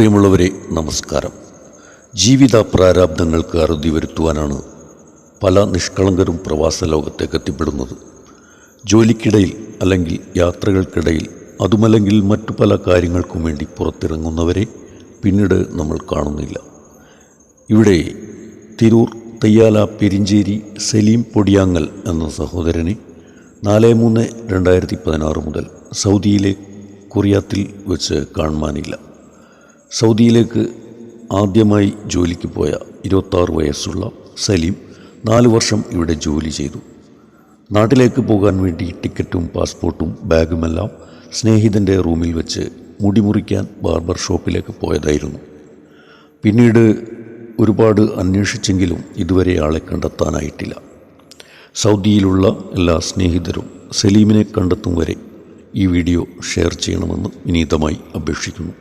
പ്രിയമുള്ളവരെ നമസ്കാരം. ജീവിത പ്രാരാബ്ദങ്ങൾക്ക് അറുതി വരുത്തുവാനാണ് പല നിഷ്കളങ്കരും പ്രവാസ ലോകത്തേക്ക് എത്തിപ്പെടുന്നത്. ജോലിക്കിടയിൽ അല്ലെങ്കിൽ യാത്രകൾക്കിടയിൽ അതുമല്ലെങ്കിൽ മറ്റു പല കാര്യങ്ങൾക്കും വേണ്ടി പുറത്തിറങ്ങുന്നവരെ പിന്നീട് നമ്മൾ കാണുന്നില്ല. ഇവിടെ തിരൂർ തയ്യാല പെരിഞ്ചേരി സലീം പൊടിയാങ്ങൽ എന്ന സഹോദരനെ നാല് മൂന്ന് രണ്ടായിരത്തി പതിനാറ് മുതൽ സൗദിയിലെ കുറിയാത്തിൽ വെച്ച് കാണുവാനില്ല. സൗദിയിലേക്ക് ആദ്യമായി ജോലിക്ക് പോയ ഇരുപത്താറ് വയസ്സുള്ള സലീം നാല് വർഷം ഇവിടെ ജോലി ചെയ്തു. നാട്ടിലേക്ക് പോകാൻ വേണ്ടി ടിക്കറ്റും പാസ്പോർട്ടും ബാഗുമെല്ലാം സ്നേഹിതന്റെ റൂമിൽ വെച്ച് മുടിമുറിക്കാൻ ബാർബർ ഷോപ്പിലേക്ക് പോയതായിരുന്നു. പിന്നീട് ഒരുപാട് അന്വേഷിച്ചെങ്കിലും ഇതുവരെ ആളെ കണ്ടെത്താനായിട്ടില്ല. സൗദിയിലുള്ള എല്ലാ സ്നേഹിതരും സലീമിനെ കണ്ടെത്തും വരെ ഈ വീഡിയോ ഷെയർ ചെയ്യണമെന്ന് വിനീതമായി അപേക്ഷിക്കുന്നു.